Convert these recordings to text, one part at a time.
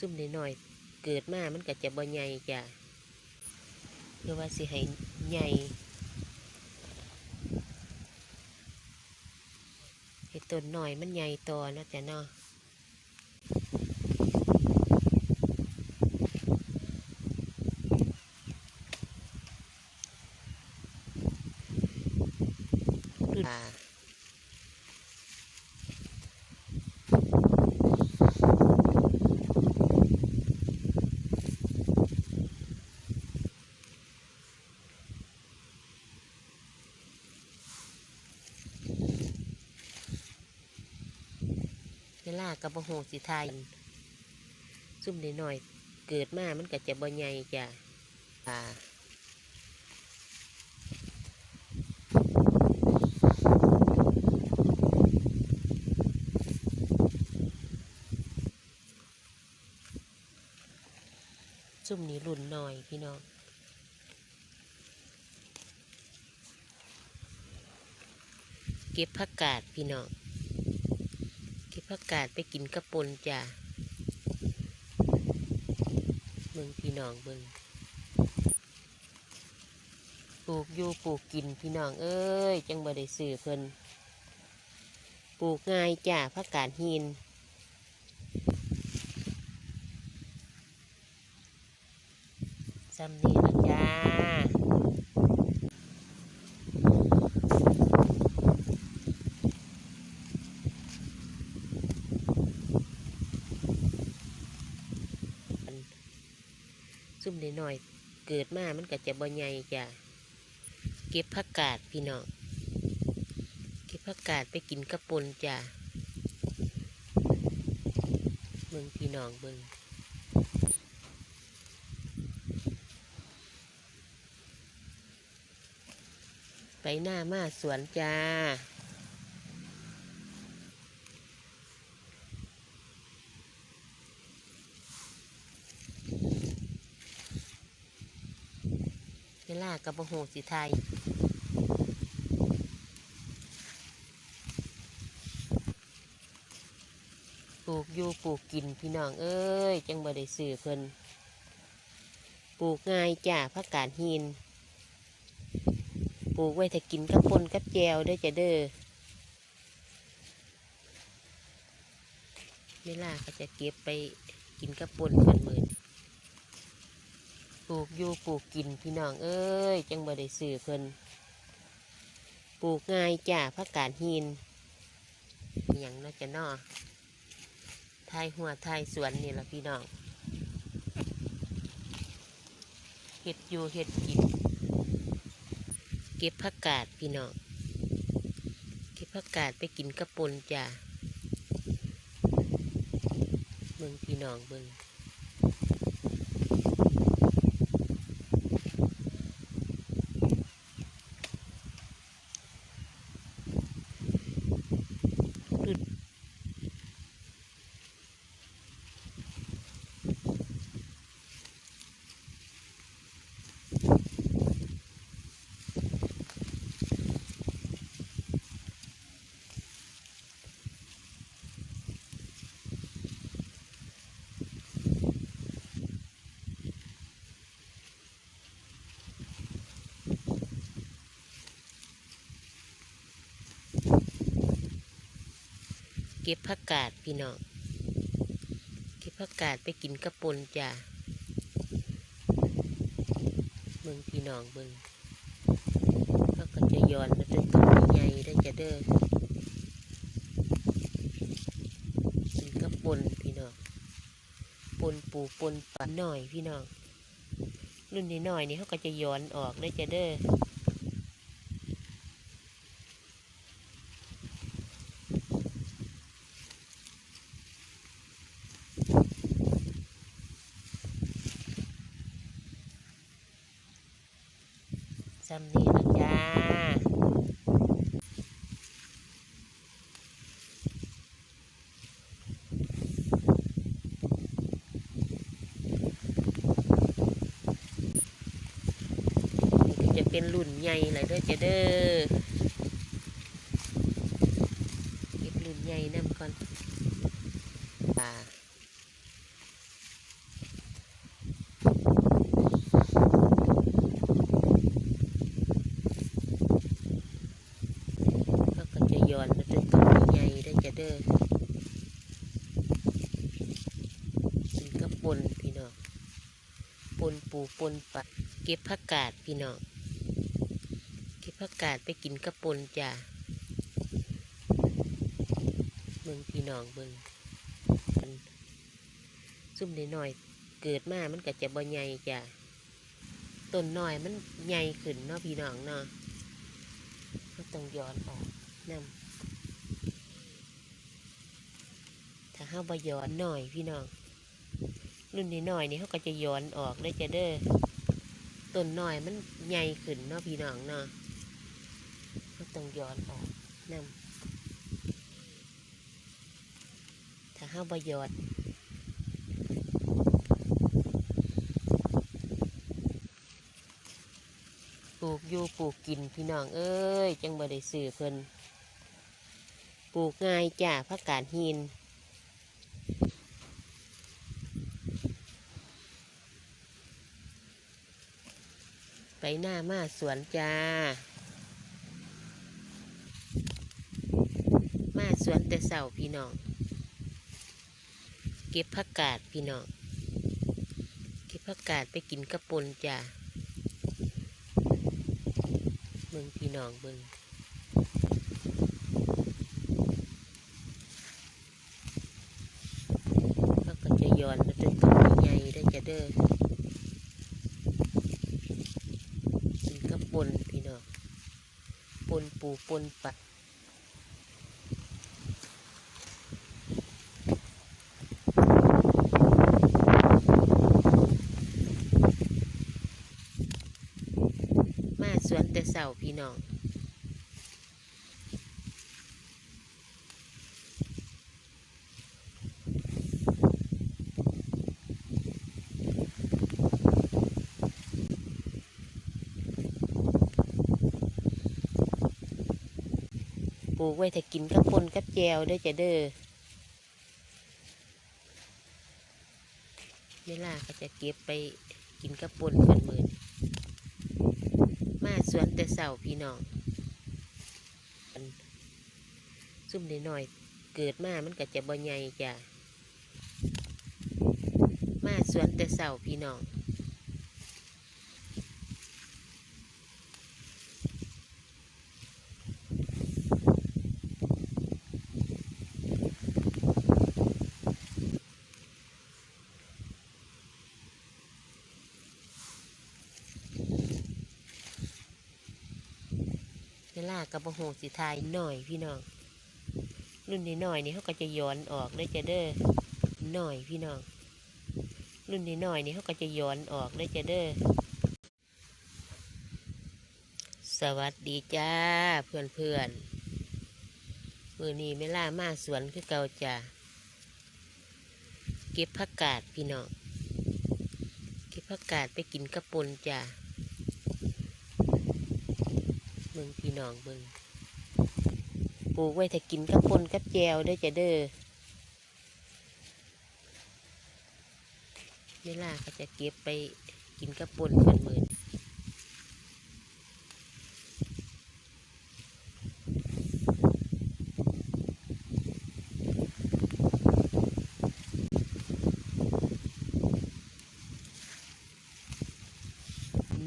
ซุ่มน้อยๆเกิดมามันก็จะบ่ใหญ่จ้ะเพื่อว่าสิให้ใหญ่ให้ต้นหน่อยมันใหญ่โตเนะจ้ะเนาะอ่า ลากับโหสิทายซุ่มน้อย เกิดมามันก็จะบ่ใหญ่จ้ะอ่าซุ่มนี้รุ่นน้อยพี่น้อง เก็บผักกาดพี่น้อง ผักกาดไปกินกระปนจ้ะเบิ่งพี่น้องเบิ่งปลูกอยู่ปลูกกินพี่น้องเอ้ย จังบ่ได้ซื้อเพิ่นปลูกง่ายจ้ะผักกาดหินซ้ำนี่ละจ้า ซุ่มน้อยๆเกิดมามันก็จะบ่ใหญ่จ้ะเก็บผักกาดพี่น้องเก็บผักกาดไปกินกระปุนจ้ะเบิ่งพี่น้องเบิ่งไปหน้ามาสวนจ้า เวลากับโหสิไทยปลูกอยู่ปลูกกินพี่น้องเอ้ย จังบ่ได้ซื้อเพิ่นปลูกง่ายจ้าผักกาดหินปลูกไว้ถ้ากินกับปนกับแจวเด้จะเด้อเวลาก็จะเก็บไปกินกับปนกันมือน ลูกอยู่ปลูกกินพี่น้องเอ้ยจังบ่ได้ซื้อเพิ่นปลูกง่ายจ้าผักกาดหินอย่างน่าจะนอทายหัวทายสวนนี่ละพี่น้องเห็ดอยู่เห็ดกิน เก็บผักกาดพี่น้องเก็บผักกาดไปกินกระปุนจ้าเบิ่งพี่น้องเบิ่ง ก็บผักกาดพี่น้องเก็บผักกาดไปกินกระปนจ้าเบิ่งพี่น้องเบิ่งเขาก็จะย้อนมาเป็นต้นใหญ่ได้จะเด้อกินกระปนพี่น้องปนปูปนปลาหน่อยพี่น้องรุ่นนี้หน่อยนี่เขาก็จะย้อนออกได้จะเด้อ ซ้ำนี่ละจ้าจะเป็นรุ่นใหญ่เลยเด้อจะเด้อเก็บรุ่นใหญ่นำก่อนอ่า ปนพี่น้อง ปูปนปลาเก็บผักกาดพี่น้องเก็บผักกาดไปกินกระปนจ้าเบิ่งพี่น้องเบิ่งมันซุ่มน้อย เกิดมามันก็จะบ่ใหญ่จ้าต้นหน้อยมันใหญ่ขึ้นเนาะพี่น้องเนาะก็ต้องย้อนออกนำถ้าเฮาบ่ย้อนหน่อยพี่น้อง รุ่นนี้หน่อยนี่เขาก็จะย้อนออกได้จะเด้อต้นหน่อยมันใหญ่ขึ้นเนาะพี่น้องเนาะเขาต้องย้อนออกนำถ้าเขาบ่ย้อนปลูกอยู่ปลูกกินพี่น้องเอ้ย จังบ่ได้ซื้อเพิ่นปลูกง่ายจ้าผักกาดหิน ไปหน้ามาสวนจ้า มาสวนแต่เสาพี่น้อง เก็บผักกาดพี่น้อง เก็บผักกาดไปกินกระปุนจ้าเบิ่งพี่น้องเบิ่งเขาก็จะย้อนมาเป็นต้นใหญ่ๆได้อจะเด้อ กินกับปนพี่น้องป นปูปนปะมาสวนแต่เสาพี่น้อง ปลูกไว้ถ้ากินกับปนกับแจวเด้อจะเด้อเวลาก็จะเก็บไปกินกับปนกันมือนมาสวนแต่เสาพี่น้องซุ่มน้อยๆเกิดมามันก็จะบ่ใหญ่จ้ะมาสวนแต่เสาพี่น้อง เวลากับโหสิทายหน่อยพี่น้อง รุ่นนี้หน่อยนี่เขาก็จะย้อนออกได้จะเด้อหน่อยพี่น้อง รุ่นนี้หน่อยนี่เขาก็จะย้อนออกได้จะเด้อสวัสดีจ้าเพื่อนเพื่อนมือนี้เวลามาสวนคือเก่าจ้าเก็บผักกาดพี่น้องเก็บผักกาดไปกินกระปุนจ้า เบิ่งพี่น้องเบิ่งปลูกไว้ถ้ากินกับปนกับแจวได้อจะเด้อเวลาก็จะเก็บไปกินกับปนกันมือน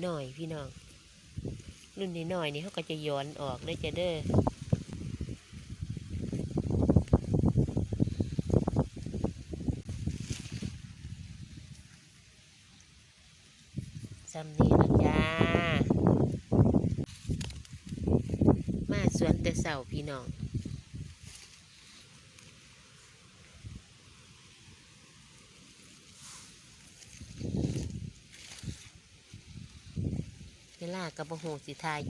หน่อยพี่น้อง รุ่นนี้หน่อยนี่เขาก็จะย้อนออกได้จะเด้อจำนี้นะจ้า มาสวนแต่เสาพี่น้อง เวลากับโหสิทย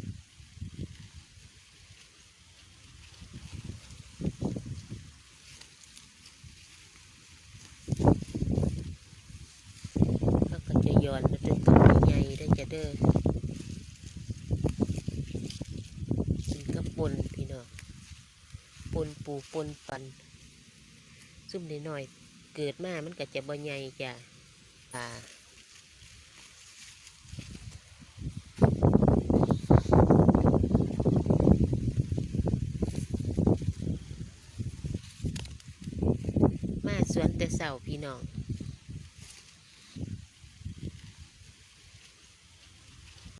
ก็จะย้อนมาเป็นต้นใหญ่ได้จะเด้อกินกับปนพี่น้องปนปูปนปัน ซุ่มน้อยๆเกิดมามันก็จะบ่ใหญ่จ้ะอ่าป่า พี่น้อง